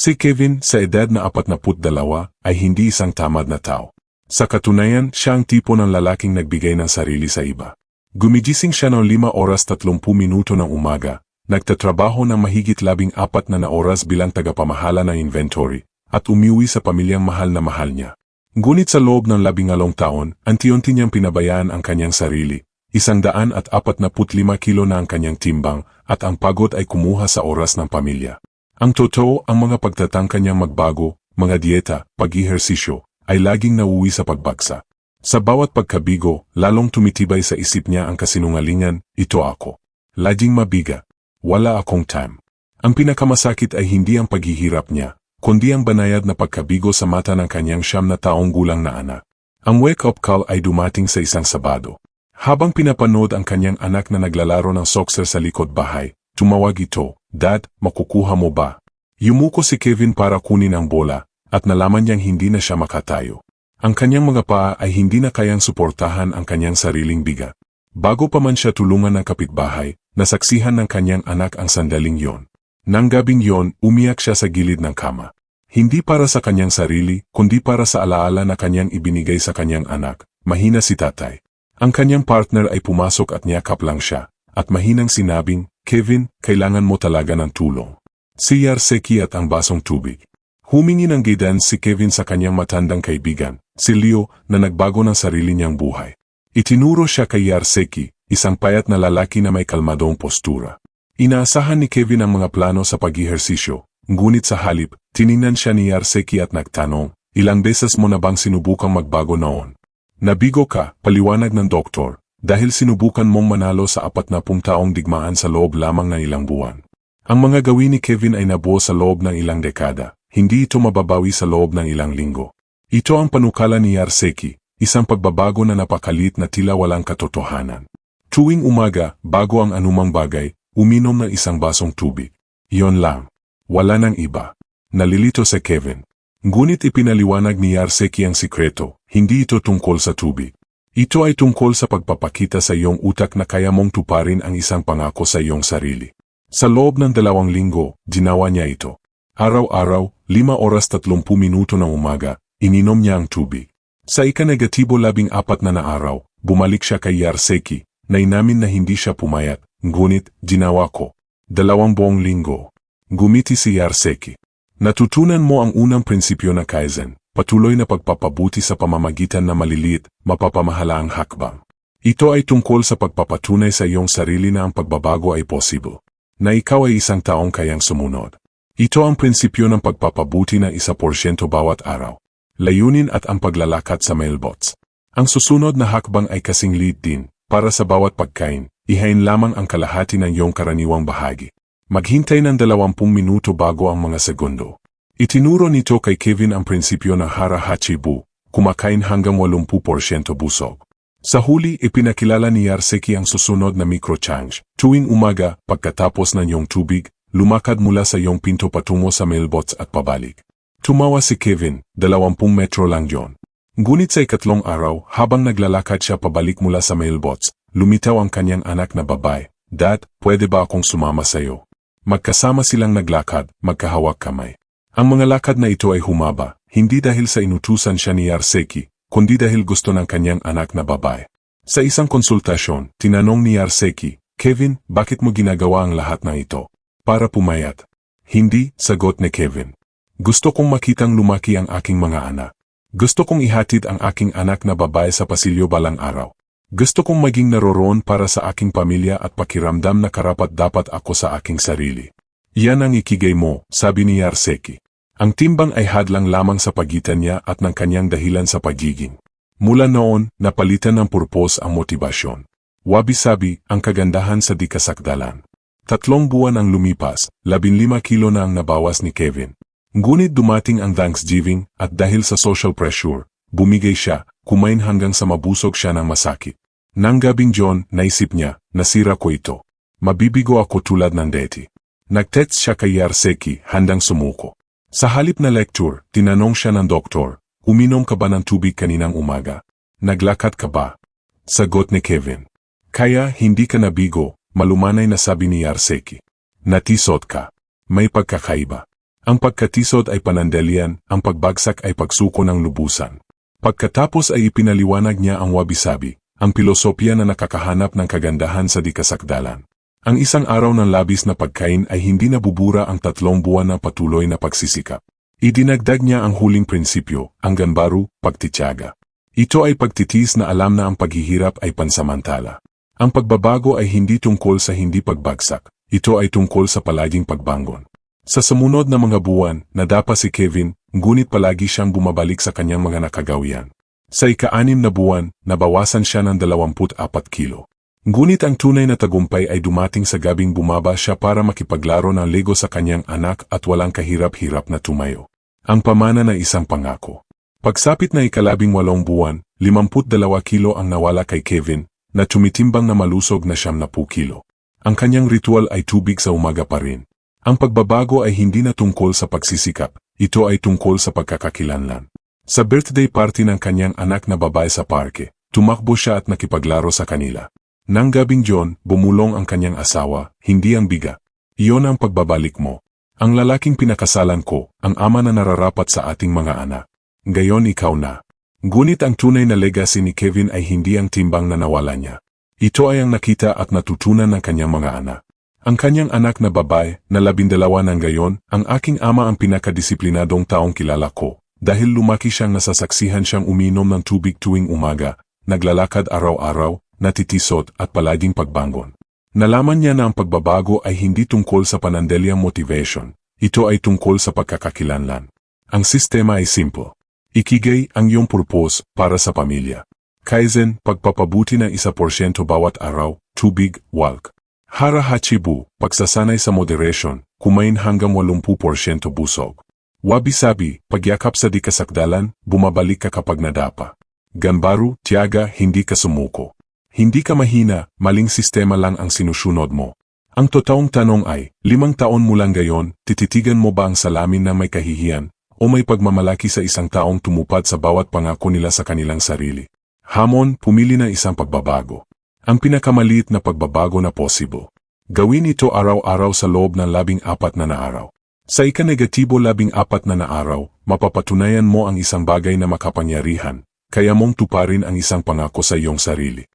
Si Kevin, sa edad na 42, ay hindi isang tamad na tao. Sa katunayan, siya ang tipo ng lalaking nagbigay ng sarili sa iba. Gumigising siya ng 5 oras 30 minuto ng umaga, nagtatrabaho ng mahigit labing apat na na oras bilang tagapamahala ng inventory, at umiwi sa pamilyang mahal na mahal niya. Ngunit sa loob ng labingalong taon, anti-unti niyang pinabayaan ang kanyang sarili, isang daan at apat na kilo na ang kanyang timbang, at ang pagod ay kumuha sa oras ng pamilya. Ang totoo, ang mga pagtatangka niyang magbago, mga dieta, pag-ihersisyo, ay laging nauwi sa pagbagsa. Sa bawat pagkabigo, lalong tumitibay sa isip niya ang kasinungalingan, ito ako. Laging mabiga. Wala akong time. Ang pinakamasakit ay hindi ang paghihirap niya, kundi ang banayad na pagkabigo sa mata ng kanyang siyam na taong gulang na anak. Ang wake-up call ay dumating sa isang Sabado. Habang pinapanood ang kanyang anak na naglalaro ng soccer sa likod bahay, tumawag ito, Dad, makukuha mo ba? Yumuko si Kevin para kunin ang bola, at nalaman niyang hindi na siya makatayo. Ang kanyang mga paa ay hindi na kayang suportahan ang kanyang sariling bigat. Bago pa man siya tulungan ng kapitbahay, nasaksihan ng kanyang anak ang sandaling yon. Nang gabing yon, umiyak siya sa gilid ng kama. Hindi para sa kanyang sarili, kundi para sa alaala na kanyang ibinigay sa kanyang anak, mahina si tatay. Ang kanyang partner ay pumasok at niyakap lang siya, at mahinang sinabing, Kevin, kailangan mo talaga ng tulong. Si Yarseki at ang basong tubig. Humingi ng guidance si Kevin sa kanyang matandang kaibigan, si Leo, na nagbago ng sarili niyang buhay. Itinuro siya kay Yarseki, isang payat na lalaki na may kalmadong postura. Inaasahan ni Kevin ang mga plano sa pag-ihersisyo, ngunit sa halip, tiningnan siya ni Yarseki at nagtanong, ilang beses mo na bang sinubukang magbago noon? Nabigo ka, paliwanag ng doktor, dahil sinubukan mong manalo sa apat na pung taong digmaan sa loob lamang ng ilang buwan. Ang mga gawin ni Kevin ay nabuo sa loob ng ilang dekada. Hindi ito mababawi sa loob ng ilang linggo. Ito ang panukala ni Yarseki, isang pagbabago na napakalit na tila walang katotohanan. Tuwing umaga, bago ang anumang bagay, uminom ng isang basong tubig. Iyon lang. Wala nang iba. Nalilito sa Kevin. Ngunit ipinaliwanag ni Yarseki ang sikreto, hindi ito tungkol sa tubig. Ito ay tungkol sa pagpapakita sa iyong utak na kaya mong tuparin ang isang pangako sa iyong sarili. Sa loob ng dalawang linggo, ginawa niya ito. Araw-araw, lima oras tatlumpu minuto ng umaga, ininom niya ang tubig. Sa ika-negatibo labing apat na na araw, bumalik siya kay Yarseki, na inamin na hindi siya pumayat, ngunit, ginawa ko. Dalawang buong linggo. Gumiti si Yarseki. Natutunan mo ang unang prinsipyo na Kaizen, patuloy na pagpapabuti sa pamamagitan na maliliit, mapapamahalaang hakbang. Ito ay tungkol sa pagpapatunay sa iyong sarili na ang pagbabago ay possible, na ikaw ay isang taong kayang sumunod. Ito ang prinsipyo ng pagpapabuti ng isa porsyento bawat araw. Layunin at ang paglalakad sa mailbots. Ang susunod na hakbang ay kasing lead din, para sa bawat pagkain, ihain lamang ang kalahati ng iyong karaniwang bahagi. Maghintay ng 20 minuto bago ang mga segundo. Itinuro nito kay Kevin ang prinsipyo ng Hara Hachibu, kumakain hanggang 80% busog. Sa huli, ipinakilala ni Yarseki ang susunod na micro-change. Tuwing umaga, pagkatapos ng iyong tubig, lumakad mula sa iyong pinto patungo sa mailbox at pabalik. Tumawa si Kevin, dalawampung metro lang yon. Ngunit sa ikatlong araw, habang naglalakad siya pabalik mula sa mailbox, lumitaw ang kanyang anak na babae. Dad, pwede ba akong sumama sa iyo? Magkasama silang naglakad, magkahawak kamay. Ang mga lakad na ito ay humaba, hindi dahil sa inutusan siya ni Yarseki, kundi dahil gusto ng kanyang anak na babae. Sa isang konsultasyon, tinanong ni Yarseki, Kevin, bakit mo ginagawa ang lahat ng ito? Para pumayat. Hindi, sagot ni Kevin. Gusto kong makitang lumaki ang aking mga anak. Gusto kong ihatid ang aking anak na babae sa pasilyo balang araw. Gusto kong maging naroroon para sa aking pamilya at pakiramdam na karapat dapat ako sa aking sarili. Yan ang ikigay mo, sabi ni Yarseki. Ang timbang ay hadlang lamang sa pagitan niya at ng kanyang dahilan sa pagiging. Mula noon, napalitan ng purpose ang motibasyon. Wabi-sabi, ang kagandahan sa di kasakdalan. Tatlong buwan ang lumipas, labinlima kilo na ang nabawas ni Kevin. Ngunit dumating ang Thanksgiving at dahil sa social pressure, bumigay siya, kumain hanggang sa mabusog siya ng masakit. Nang gabing John, naisip niya, nasira ko ito. Mabibigo ako tulad ng deti. Nagtext siya kay Yarseki, handang sumuko. Sa halip na lecture, tinanong siya ng doktor, uminom ka ba ng tubig kaninang umaga? Naglakad ka ba? Sagot ni Kevin. Kaya hindi ka nabigo, Malumanay na sabi ni Yarseki. Natisot ka. May pagkakaiba. Ang pagkatisod ay panandalian, ang pagbagsak ay pagsuko ng lubusan. Pagkatapos ay ipinaliwanag niya ang wabi-sabi, ang pilosopya na nakakahanap ng kagandahan sa dikasakdalan. Ang isang araw ng labis na pagkain ay hindi nabubura ang tatlong buwan na patuloy na pagsisikap. Idinagdag niya ang huling prinsipyo, ang ganbaru, pagtityaga. Ito ay pagtitis na alam na ang paghihirap ay pansamantala. Ang pagbabago ay hindi tungkol sa hindi pagbagsak, ito ay tungkol sa palaging pagbangon. Sa sumunod na mga buwan, nadapa si Kevin, ngunit palagi siyang bumabalik sa kanyang mga nakagawian. Sa ika-anim na buwan, nabawasan siya ng 24 kilo. Ngunit ang tunay na tagumpay ay dumating sa gabing bumaba siya para makipaglaro ng Lego sa kanyang anak at walang kahirap-hirap na tumayo. Ang pamana na isang pangako. Pagsapit na ikalabing walong buwan, 52 kilo ang nawala kay Kevin, na tumitimbang na malusog na siyam na kilo. Ang kanyang ritual ay tubig sa umaga pa rin. Ang pagbabago ay hindi na tungkol sa pagsisikap, ito ay tungkol sa pagkakakilanlan. Sa birthday party ng kanyang anak na babae sa parke, tumakbo siya at nakipaglaro sa kanila. Nang gabing John, bumulong ang kanyang asawa, hindi ang biga. Iyon ang pagbabalik mo. Ang lalaking pinakasalan ko, ang ama na nararapat sa ating mga anak. Gayon ikaw na. Ngunit ang tunay na legacy ni Kevin ay hindi ang timbang na nawala niya. Ito ay ang nakita at natutunan ng kanyang mga anak. Ang kanyang anak na babae, na labindalawa ng gayon, ang aking ama ang pinakadisiplinadong taong kilala ko, dahil lumaki siyang nasasaksihan siyang uminom ng tubig tuwing umaga, naglalakad araw-araw, natitisot at palaging pagbangon. Nalaman niya na ang pagbabago ay hindi tungkol sa panandaliang motivation, ito ay tungkol sa pagkakakilanlan. Ang sistema ay simple. Ikigay ang iyong purpose para sa pamilya. Kaizen, pagpapabuti ng isa porsyento bawat araw, tubig, walk. Hara Hachibu, pagsasanay sa moderation, kumain hanggang 80% busog. Wabi-sabi, pagyakap sa di kasakdalan, bumabalik ka kapag nadapa. Ganbaru, tiyaga, hindi ka sumuko. Hindi ka mahina, maling sistema lang ang sinusunod mo. Ang totoong tanong ay, limang taon mulang gayon, tititigan mo ba ang salamin na may kahihiyan, o may pagmamalaki sa isang taong tumupad sa bawat pangako nila sa kanilang sarili? Hamon, pumili na isang pagbabago. Ang pinakamaliit na pagbabago na possible. Gawin ito araw-araw sa loob ng labing apat na na araw. Sa ika-negatibo labing apat na na araw, mapapatunayan mo ang isang bagay na makapangyarihan, kaya mong tuparin ang isang pangako sa iyong sarili.